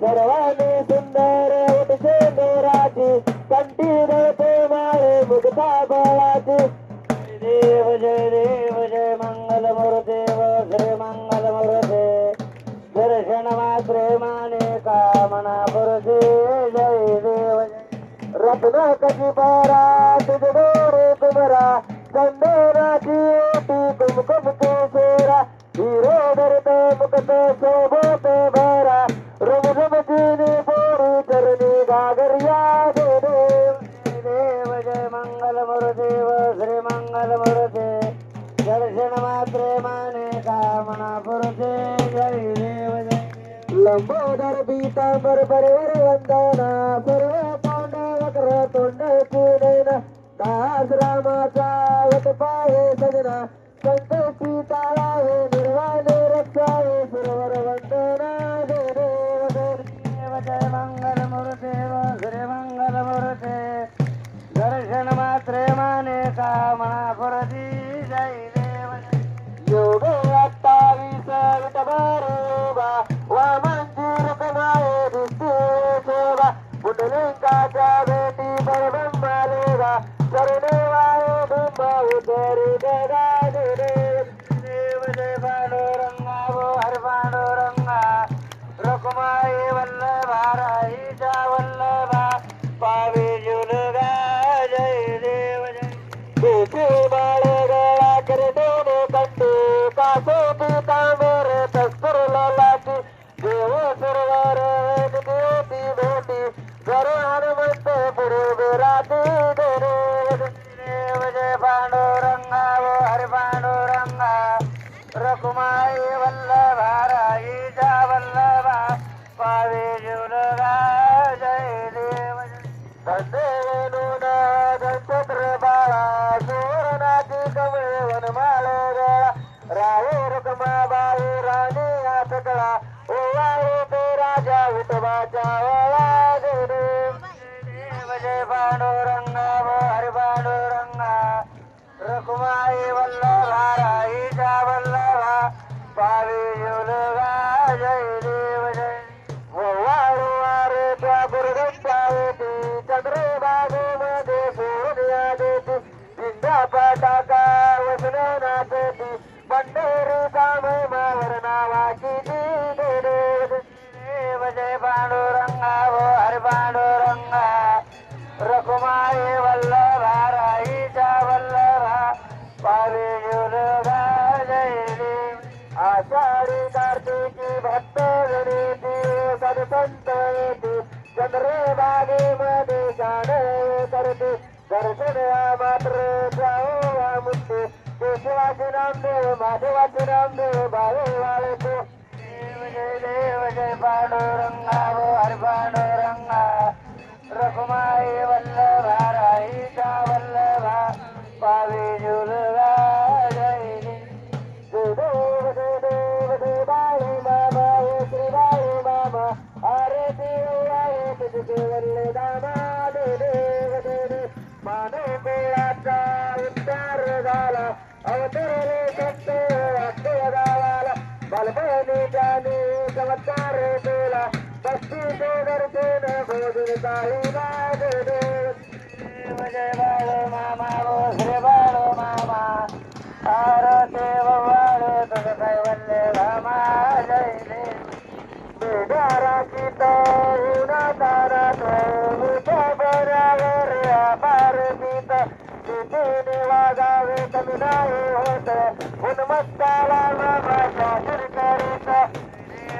सर्वांनी सुंदर उठसे दोराची कंठी दळते माळे मुक्ता बळाची. देव जय देव जय मंगल मूर्ते श्री मंगल मूर्ते दर्शन मात्रे माने कामना पुरते जय देव जय. रत्न कशी पारा तुझ डोरे कुमरा चंदनाची ओटी कुमकुम केसरा हिरो धरत मुकत सोबत भरा. रुम पोरी चरणी गागरिया दे देव जय मंगल मुरुदेव श्री मंगल मुरुदे दर्शन मात्रे माने कामना पुरते जय देव जय लंबोदर पीतांबर परिवर वंदना सर्व पांडव वक्र तोंड कुडैना दास रामाचा वत पाये सजना संकटी टाळावे निर्वाणे रक्षा Beleza. Sarah. येते चंद्र बागेमध्ये शान करते दर्शन मात्र जाओ या मुक्ती केशवाचे नामदेव माधवाचे नामदेव बाळे वाळते देव जय देव जय पांडुरंगा वो हरि पांडुरंगा रखुमाई वल्लभा राईचा वल्लभा पावे जुलगा उन्मत्ताला मामाच्या शिरकरीत देव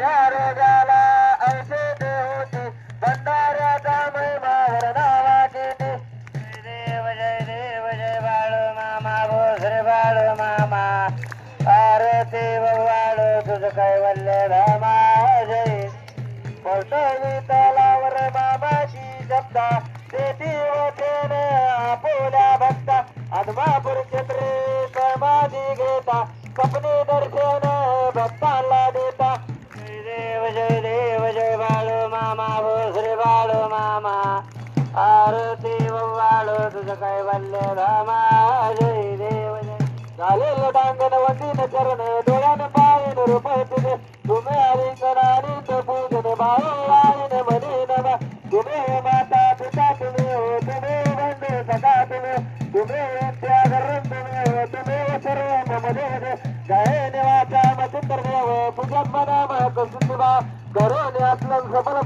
कन्या रोगाला औषध होती. महिमावर नावाची ती. देव जय देव जय बाळू मामा भो बाळू मामा. आर देव वाळू जय. तलावर आपोल्या भक्ता आदमापूर क्षेत्रे समाधी घेता. स्वप्ने दर्शन वाळू तुझं जय देव डांगण चरण पायन तुझे तुम्ही पूजन म्हणे नवा. तुम्ही माता पिता तुम्ही हो तुम्ही बंधू सदा तुम्ही तुम्ही त्यागरण तुम्ही हो तुम्ही सर्व मम देव जय निवाचा देव पूजन मनाम सफल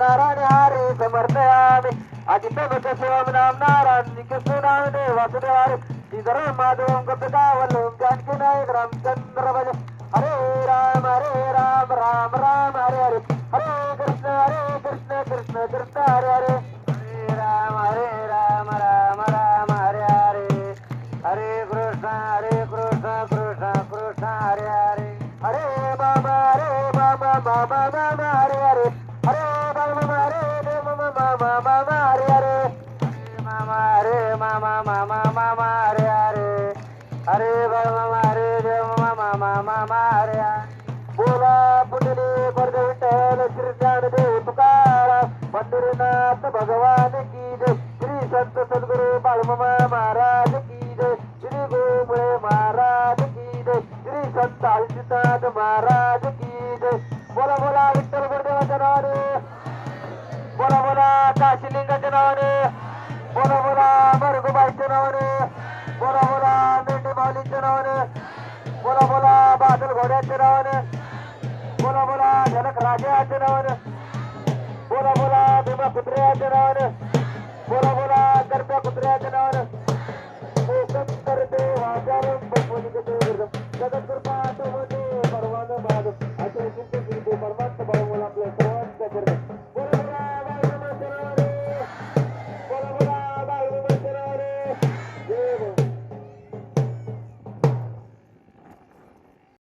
नारायण हरे समर्थ आम्ही. अजित शिवम नाम नारायण कृष्ण नाम देव वासुदेवारे श्रीधर माधव कपिकावल जानकी नायक रामचंद्र भज हरे राम हरे राम राम राम हरे हरे हरे कृष्ण हरे कृष्ण कृष्ण कृष्ण हरे हरे हरे राम हरे राम राम राम हरे हरे हरे कृष्ण हरे कृष्ण कृष्ण कृष्ण हरे हरे हरे बाबा हरे बाबा बाबा बाबा हरे हरे हरे बाबा हरे देव हरे मामा मामा मामा हरे हरे हरे बाबा हरे देव मामा मामा मामा हरे हरे बोला पुंडली वर्ग विठ्ठल श्री ज्ञानदेव तुकाराम मंदिरनाथ भगवान की जय श्री संत सद्गुरु बाळमामा महाराज की जय श्री गोमुळे महाराज की जय श्री संत आळशीनाथ महाराज की जय बोला बोला विठ्ठल गुरुदेवाच्या नावाने बोला बोला काशीलिंगाच्या नावाने बोला बोला बरगुबाईच्या नावाने बोला बोला मेंढी माऊलीच्या नावाने बोला बोला बादल घोड्याच्या नावाने बोला बोला झलक राजाच्या नावाने बोला बोला भीमा कुत्र्याच्या नावाने बोला बोला गरब्या कुत्र्याच्या नावाने. करते? हजारो जगत